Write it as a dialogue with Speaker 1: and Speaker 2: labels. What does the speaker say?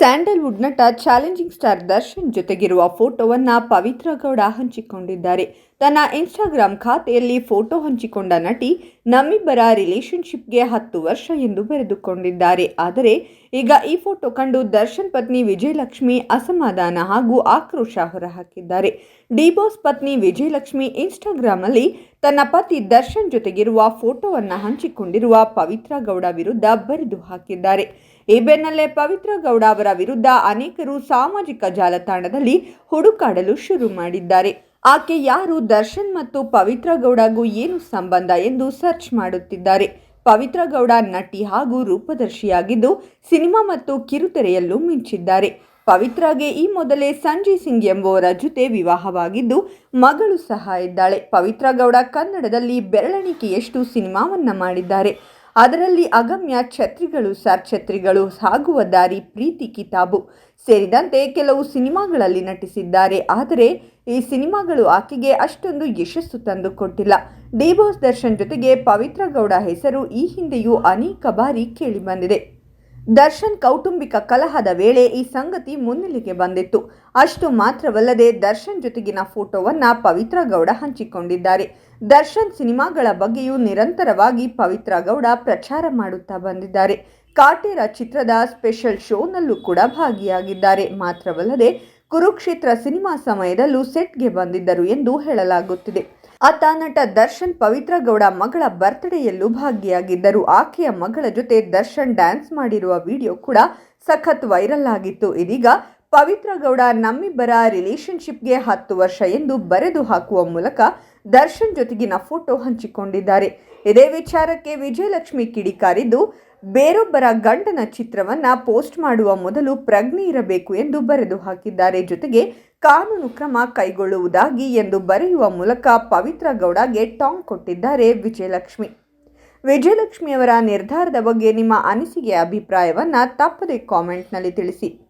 Speaker 1: Sandalwood ನಟ challenging star Darshan ಜೊತೆಗಿರುವ ಫೋಟೋವನ್ನ ಪವಿತ್ರ ಗೌಡ ಹಂಚಿಕೊಂಡಿದ್ದಾರೆ. ತನ್ನ ಇನ್ಸ್ಟಾಗ್ರಾಮ್ ಖಾತೆಯಲ್ಲಿ ಫೋಟೋ ಹಂಚಿಕೊಂಡ ನಟಿ ನಮ್ಮಿಬ್ಬರ ರಿಲೇಶನ್ಶಿಪ್ಗೆ ಹತ್ತು ವರ್ಷ ಎಂದು ಬರೆದುಕೊಂಡಿದ್ದಾರೆ. ಆದರೆ, ಈಗ ಈ ಫೋಟೋ ಕಂಡು ದರ್ಶನ್ ಪತ್ನಿ ವಿಜಯಲಕ್ಷ್ಮಿ ಅಸಮಾಧಾನ ಹಾಗೂ ಆಕ್ರೋಶ ಹೊರಹಾಕಿದ್ದಾರೆ. ಡಿಬೋಸ್ ಪತ್ನಿ ವಿಜಯಲಕ್ಷ್ಮಿ ಇನ್ಸ್ಟಾಗ್ರಾಂನಲ್ಲಿ ತನ್ನ ಪತಿ ದರ್ಶನ್ ಜೊತೆಗಿರುವ ಫೋಟೋವನ್ನು ಹಂಚಿಕೊಂಡಿರುವ ಪವಿತ್ರ ಗೌಡ ವಿರುದ್ಧ ಬರೆದು ಹಾಕಿದ್ದಾರೆ. ಈ ಬೆನ್ನಲ್ಲೇ ಪವಿತ್ರ ಗೌಡ ಅವರ ವಿರುದ್ಧ ಅನೇಕರು ಸಾಮಾಜಿಕ ಜಾಲತಾಣದಲ್ಲಿ ಹುಡುಕಾಡಲು ಶುರು ಮಾಡಿದ್ದಾರೆ. ಆಕೆ ಯಾರು, ದರ್ಶನ್ ಮತ್ತು ಪವಿತ್ರ ಗೌಡಗೂ ಏನು ಸಂಬಂಧ ಎಂದು ಸರ್ಚ್ ಮಾಡುತ್ತಿದ್ದಾರೆ. ಪವಿತ್ರ ಗೌಡ ನಟಿ ಹಾಗೂ ರೂಪದರ್ಶಿಯಾಗಿದ್ದು, ಸಿನಿಮಾ ಮತ್ತು ಕಿರುತೆರೆಯಲ್ಲೂ ಮಿಂಚಿದ್ದಾರೆ. ಪವಿತ್ರಗೆ ಈ ಮೊದಲೇ ಸಂಜಯ್ ಸಿಂಗ್ ಎಂಬುವರ ಜೊತೆ ವಿವಾಹವಾಗಿದ್ದು, ಮಗಳು ಸಹ ಇದ್ದಾಳೆ. ಪವಿತ್ರ ಗೌಡ ಕನ್ನಡದಲ್ಲಿ ಬೆರಳೆಣಿಕೆಯಷ್ಟು ಸಿನಿಮಾವನ್ನು ಮಾಡಿದ್ದಾರೆ. ಅದರಲ್ಲಿ ಅಗಮ್ಯ ಛತ್ರಿಗಳು ಸರ್ ಛತ್ರಿಗಳು ಸಾಗುವ ದಾರಿ ಪ್ರೀತಿ, ಕಿತಾಬು ಸೇರಿದಂತೆ ಕೆಲವು ಸಿನಿಮಾಗಳಲ್ಲಿ ನಟಿಸಿದ್ದಾರೆ. ಆದರೆ, ಈ ಸಿನಿಮಾಗಳು ಆಕೆಗೆ ಅಷ್ಟೊಂದು ಯಶಸ್ಸು ತಂದುಕೊಟ್ಟಿಲ್ಲ. ಡಿಬೋಸ್ ದರ್ಶನ್ ಜೊತೆಗೆ ಪವಿತ್ರ ಗೌಡ ಹೆಸರು ಈ ಹಿಂದೆಯೂ ಅನೇಕ ಬಾರಿ ಕೇಳಿಬಂದಿದೆ ದರ್ಶನ್ ಕೌಟುಂಬಿಕ ಕಲಹದ ವೇಳೆ ಈ ಸಂಗತಿ ಮುನ್ನೆಲೆಗೆ ಬಂದಿತ್ತು. ಅಷ್ಟು ಮಾತ್ರವಲ್ಲದೆ ದರ್ಶನ್ ಜೊತೆಗಿನ ಫೋಟೋವನ್ನ ಪವಿತ್ರ ಗೌಡ ಹಂಚಿಕೊಂಡಿದ್ದಾರೆ. ದರ್ಶನ್ ಸಿನಿಮಾಗಳ ಬಗ್ಗೆಯೂ ನಿರಂತರವಾಗಿ ಪವಿತ್ರ ಗೌಡ ಪ್ರಚಾರ ಮಾಡುತ್ತಾ ಬಂದಿದ್ದಾರೆ. ಕಾಟೇರ ಚಿತ್ರದ ಸ್ಪೆಷಲ್ ಶೋನಲ್ಲೂ ಕೂಡ ಭಾಗಿಯಾಗಿದ್ದಾರೆ. ಮಾತ್ರವಲ್ಲದೆ ಕುರುಕ್ಷೇತ್ರ ಸಿನಿಮಾ ಸಮಯದಲ್ಲೂ ಸೆಟ್ಗೆ ಬಂದಿದ್ದರು ಎಂದು ಹೇಳಲಾಗುತ್ತಿದೆ. ಆತ ನಟ ದರ್ಶನ್ ಪವಿತ್ರ ಗೌಡ ಮಗಳ ಬರ್ತ್ಡೇಯಲ್ಲೂ ಭಾಗಿಯಾಗಿದ್ದರು. ಆಕೆಯ ಮಗಳ ಜೊತೆ ದರ್ಶನ್ ಡ್ಯಾನ್ಸ್ ಮಾಡಿರುವ ವಿಡಿಯೋ ಕೂಡ ಸಖತ್ ವೈರಲ್ ಆಗಿತ್ತು. ಇದೀಗ ಪವಿತ್ರ ಗೌಡ ನಮ್ಮಿಬ್ಬರ ರಿಲೇಶನ್ಶಿಪ್ಗೆ ಹತ್ತು ವರ್ಷ ಎಂದು ಬರೆದು ಹಾಕುವ ಮೂಲಕ ದರ್ಶನ್ ಜೊತೆಗಿನ ಫೋಟೋ ಹಂಚಿಕೊಂಡಿದ್ದಾರೆ. ಇದೇ ವಿಚಾರಕ್ಕೆ ವಿಜಯಲಕ್ಷ್ಮಿ ಕಿಡಿಕಾರಿದ್ದು ಬೇರೊಬ್ಬರ ಗಂಡನ ಚಿತ್ರವನ್ನ ಪೋಸ್ಟ್ ಮಾಡುವ ಮೊದಲು ಪ್ರಜ್ಞೆ ಇರಬೇಕು ಎಂದು ಬರೆದು ಹಾಕಿದ್ದಾರೆ. ಜೊತೆಗೆ ಕಾನೂನು ಕ್ರಮ ಕೈಗೊಳ್ಳುವುದಾಗಿ ಎಂದು ಬರೆಯುವ ಮೂಲಕ ಪವಿತ್ರ ಗೌಡಗೆ ಟಾಂಗ್ ಕೊಟ್ಟಿದ್ದಾರೆ ವಿಜಯಲಕ್ಷ್ಮಿ. ವಿಜಯಲಕ್ಷ್ಮಿಯವರ ನಿರ್ಧಾರದ ಬಗ್ಗೆ ನಿಮ್ಮ ಅನಿಸಿಕೆ, ಅಭಿಪ್ರಾಯವನ್ನು ತಪ್ಪದೆ ಕಾಮೆಂಟ್ನಲ್ಲಿ ತಿಳಿಸಿ.